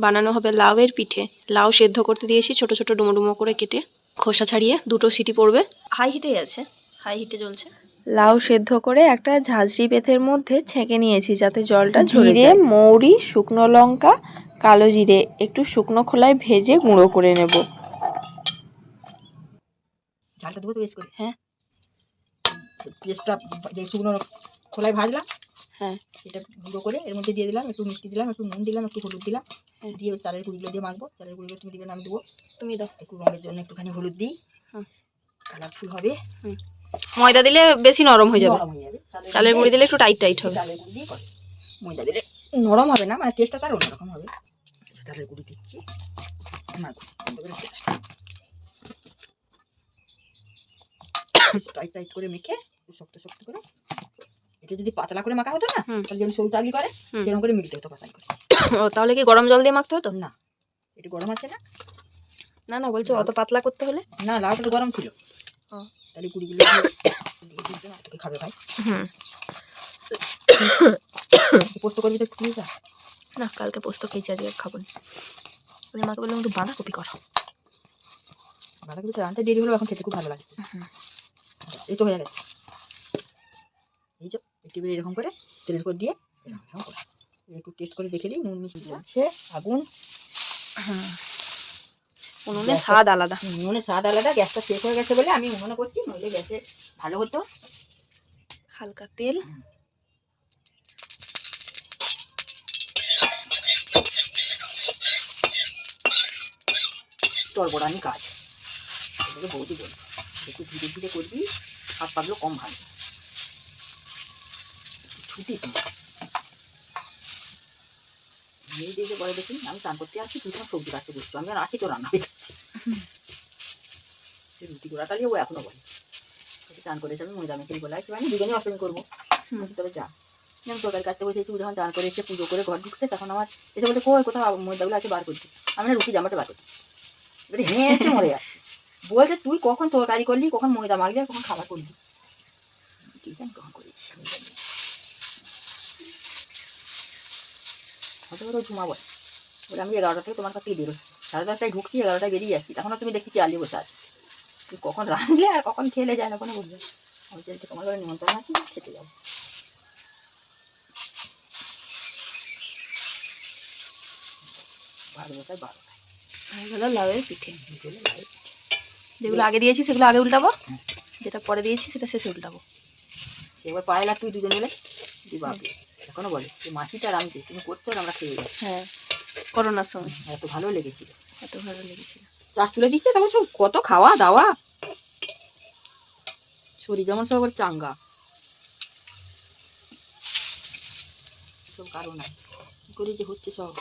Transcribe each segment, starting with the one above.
বানানো হবে লাউয়ের পিঠে। লাউ সেদ্ধ করতে দিয়েছি ছোট ছোট ডুমো ডুমো করে কেটে খোসা ছাড়িয়ে দুটো সিটি পড়বে। হাই হিটেই আছে। হাই হিটে জ্বলছে। লাউ সেদ্ধ করে একটা ঝাঁঝরি পেথের মধ্যে ছেঁকে নিয়েছি যাতে জলটা জিরে মৌরি শুকনো লঙ্কা কালো জিরে একটু শুকনো খোলায় ভেজে গুঁড়ো করে নেব। ঝালটা দেবো তো বেশ করে। হ্যাঁ। পেস্টটা যে শুকনো খোলায় ভাজলাম। হ্যাঁ। এটা গুঁড়ো করে এর মধ্যে দিয়ে দিলাম একটু মিষ্টি দিলাম একটু নুন দিলাম একটু হলুদ দিলাম। দিয়ে চালের গুঁড়িগুলো দিয়ে মাখবো। চালের গুঁড়িগুলো তুমি দিবে না আমি দেবো। তুমি দাও। একটু রঙের জন্য একটুখানি হলুদ দিই। হুম। কালারফুল হবে। ময়দা দিলে বেশি নরম হয়ে যাবে। হয়ে চালের গুঁড়ি দিলে একটু টাইট টাইট হবে। চালের গুঁড়ি দিয়ে ময়দা দিলে নরম হবে না মানে টেস্টটা তার অন্যরকম হবে। আচ্ছা, চালের গুঁড়ি দিচ্ছি। টাইট টাইট করে মেখে শক্ত শক্ত করে এটা যদি পাতলা করে মাখা হতো না। তাহলে যেমন সরু চাকলি করে সেরকম করে মিলতে হতো পাতলা করে। ও তাহলে কি গরম জল দিয়ে মাখতে হতো? না এটা গরম আছে না। না না বলছো অত পাতলা করতে হলে? না লাউটা তো গরম ছিল। ও। তাহলে না, তোকে খাবে ভাই। হুম। পোস্ত করবি তো একটু যা। না কালকে পোস্ত খেয়েছি আজকে খাব না। আমি মাকে বললাম একটু বাঁধাকপি করো। বাঁধাকপি তো রান্তে দেরি হলো এখন খেতে খুব ভালো লাগছে হুম। এই তো হয়ে গেছে। এই যে একটু এবারে এরকম করে তেলের উপর দিয়ে এরকম এরকম করে। একটু টেস্ট করে দেখে নিই নুন মিষ্টি জ্বলছে আগুন। উনুনে স্বাদ আলাদা। উনুনে স্বাদ আলাদা গ্যাসটা শেষ হয়ে গেছে বলে আমি উনুনে করছি নইলে গ্যাসে ভালো হতো। হালকা তেল। তরবরানি কাজ। এটাকে বৌদি বলি। একটু ধীরে ধীরে করবি হাত পাগুলো কম ভাঙবে। মেয়ে বলে আমি চান করতে আসছি তুই তোমার সবজি কাটতে বসছো আমি আর আসি তো রান্না হয়ে যাচ্ছি সে রুটি গোড়াটা নিয়ে ও এখনও বলে। চান মেখে বলে আমি অষ্টমী করব। তবে যা। আমি তরকারি কাটতে বসেছি যখন চান করে এসে পুজো করে ঘর ঢুকছে তখন আমার এসে বলে কই কোথাও ময়দাগুলো আছে বার করছি। আমি না রুটি জামাটা বার করছি। এবারে হ্যাঁ এসে মরে যাচ্ছে। বলছে তুই কখন তরকারি করলি কখন ময়দা মাখলি আর কখন খাবার করলি? ঠিক আছে কখন করেছি? করে ঘুমাবো। বলে আমি এগারোটা থেকে তোমার কাছ থেকে বেরোচ্ছি সাড়ে দশটায় ঢুকছি এগারোটায় বেরিয়ে যাচ্ছি তখনও তুমি দেখছি চালিয়ে বসে আছি। তুই কখন রাঁধলে আর কখন খেলে যায় না কোনো বুঝবে আমি বলছি তোমার ঘরে নিমন্ত্রণ আছে খেতে যাব। বারো বারোটায়। হয়ে লাউয়ের পিঠে। লাইট যেগুলো আগে দিয়েছি সেগুলো আগে উল্টাবো? যেটা পরে দিয়েছি সেটা শেষে উল্টাবো? এবার পায়ে লাগ তুই দুজন মিলে বাপরে এখনও বলে? যে মাসিটা আর আমি তুমি করছ আর আমরা খেয়ে যাই। হ্যাঁ করোনার সময়। এত ভালো লেগেছিল। এত ভালো লেগেছিল। চাষ তুলে দিচ্ছে? তারপর সব কত খাওয়া দাওয়া? শরীর যেমন সব চাঙ্গা। সব কারণ আছে কি করে যে হচ্ছে সব?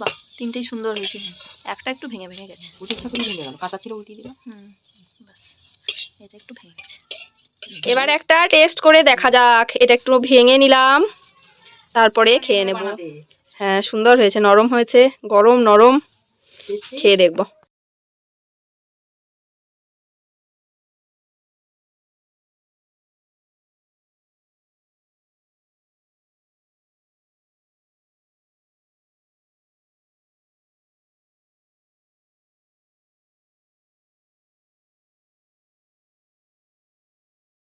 বাহ। তিনটেই সুন্দর হয়েছে। একটা একটু ভেঙে ভেঙে গেছে। উঠির চাকরি ভেঙে গেল কাঁচা ছিল উঠিয়ে দিলাম হুম বাস এটা একটু ভেঙে গেছে। এবার একটা টেস্ট করে দেখা যাক এটা একটু ভেঙে নিলাম তারপরে খেয়ে নেব। হ্যাঁ সুন্দর হয়েছে নরম হয়েছে গরম নরম। খেয়ে দেখব।